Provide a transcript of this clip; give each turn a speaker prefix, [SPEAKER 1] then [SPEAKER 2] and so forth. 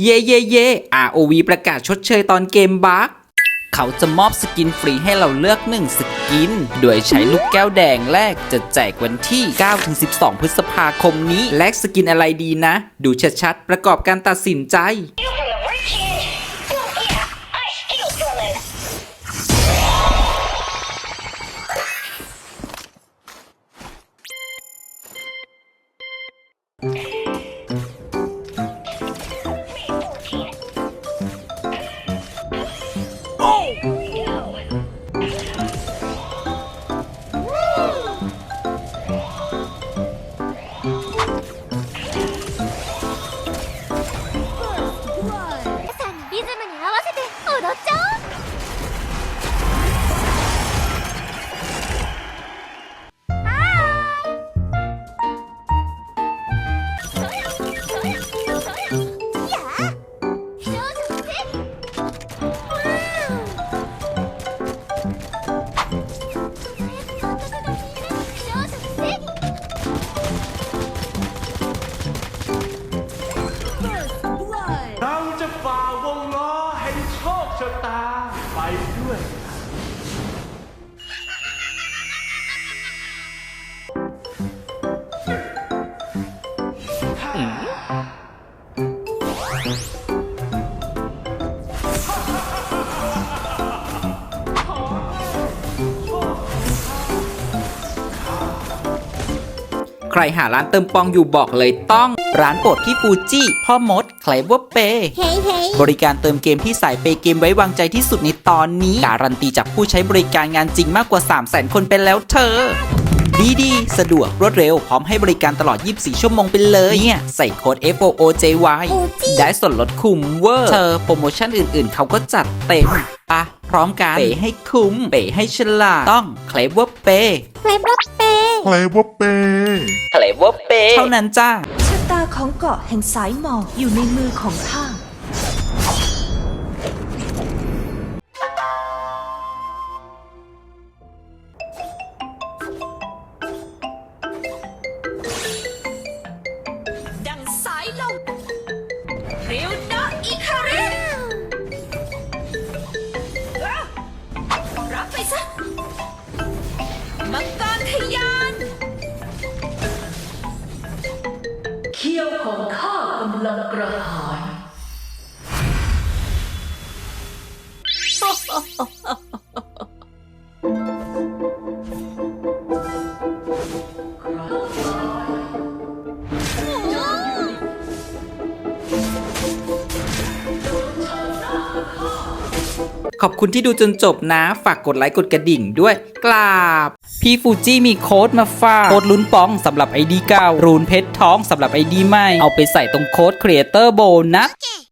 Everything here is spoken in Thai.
[SPEAKER 1] เย่เย่เย่ ROV ประกาศชดเชยตอนเกมบักเขาจะมอบสกินฟรีให้เราเลือก 1 สกิน โดยใช้ลูกแก้วแดงแรกจะแจกวันที่ 9-12 พฤษภาคมนี้ แลกสกินอะไรดีนะ ดูชัดๆ ประกอบการตัดสินใจ ใครหาร้านเติมปองอยู่บอกเลยต้อง ร้านโปรดที่ฟูจิพ่อมดใครว่าเป
[SPEAKER 2] เฮ้ยเฮ้ย
[SPEAKER 1] บริการเติมเกมที่สายเปย์เกมไว้วางใจที่สุดในตอนนี้ การันตีจากผู้ใช้บริการงานจริงมากกว่า 3 0 0 0 0 0คนเป็นแล้วเธอ ดีดีๆสะดวกรวดเร็ว พร้อมให้บริการตลอด 24 ชั่วโมงไปเลย เนี่ย ใส่โค้ด F O O J Y ได้ส่วนลดคุ้มเวอร์ เธอโปรโมชั่นอื่นๆ เขาก็จัดเต็มปะพร้อมกัน เปย์ให้คุ้ม เปย์ให้ฉลาด ต้องเคลเวอร์เปย์
[SPEAKER 2] เพลย์บล็อกเปย์
[SPEAKER 3] เพลว่าเป
[SPEAKER 1] เคลเวอร์เปย์เท่านั้นจ้า
[SPEAKER 4] ชะ ตาของเกาะแห่งสายหมอกอยู่ในมือของข้า ลังกระหาย
[SPEAKER 1] ขอบคุณที่ดูจนจบนะ ฝากกดไลค์กดกระดิ่งด้วยกราบ พี่ฟูจิมีโค้ดมาฝากโค้ดลุ้นปองสำหรับไอดีเก้ารูนเพชรท้องสำหรับไอดีใหม่ เอาไปใส่ตรงโค้ดครี
[SPEAKER 5] เอเตอร์โบนัท